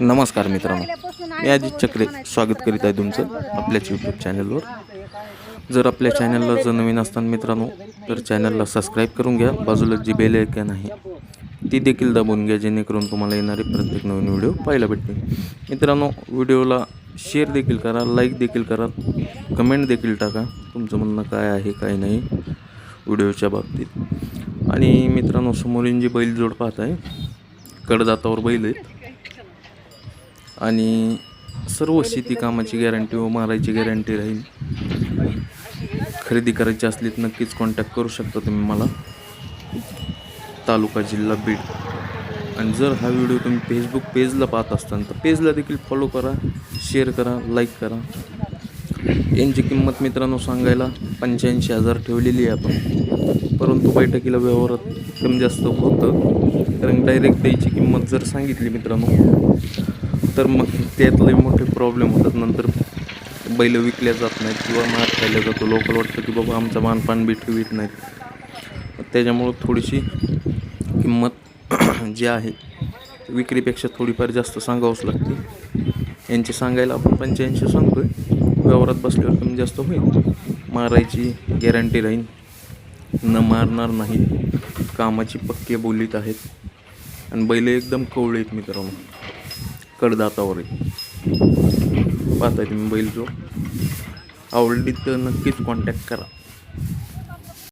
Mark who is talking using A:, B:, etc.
A: नमस्कार मित्रांनो. मी अजित चक्रे स्वागत करीत आहे तुमचं आपल्याच यूट्यूब चॅनलवर जर आपल्या चॅनलला जर नवीन असताना मित्रांनो तर चॅनलला सबस्क्राईब करून घ्या. बाजूला जी बेल ऐकन आहे ती देखील दाबून घ्या जेणेकरून तुम्हाला येणारे प्रत्येक नवीन व्हिडिओ पाहायला भेटतील. मित्रांनो व्हिडिओला शेअर देखील करा लाईक देखील करा कमेंट देखील टाका. तुमचं म्हणणं काय आहे काय नाही व्हिडिओच्या बाबतीत. आणि मित्रांनो समोरील जी बैलजोड पाहत आहे कडदातावर बैल आहेत. आणि सर्व शेती कामाची गॅरंटी व मारायची गॅरंटी राहील. खरेदी करायची असली तर नक्कीच कॉन्टॅक्ट करू शकता तुम्ही मला. तालुका जिल्हा बीड. आणि जर हा व्हिडिओ तुम्ही फेसबुक पेजला पाहत असताल तर पेजला देखील फॉलो करा शेअर करा लाईक करा. यांची किंमत मित्रांनो सांगायला पंच्याऐंशी हजार ठेवलेली आहे आपण. परंतु बैठकीला व्यवहारात कमी जास्त होतं. कारण डायरेक्ट द्यायची किंमत जर सांगितली मित्रांनो तर मग त्यातले मोठे प्रॉब्लेम होतात. नंतर बैल विकल्या जात नाहीत किंवा मार खायला जातो. लोकल वाटतं की बाबा आमचा मानपान बी ठेवीत नाहीत. त्याच्यामुळं थोडीशी किंमत जी आहे विक्रीपेक्षा थोडीफार जास्त सांगावंच लागते. यांची सांगायला आपण पंच्याऐंशी सांगतो आहे व्यवहारात बसल्यावर कमी जास्त होईल. मारायची गॅरंटी राहील. न मारणार नाही. कामाची पक्के बोलीत आहेत. आणि बैल एकदम कवळे आहेत मित्रांनो. कडदातावर आहेत. पाहताय तुम्ही बैल जो. आवडली तर नक्कीच कॉन्टॅक्ट करा.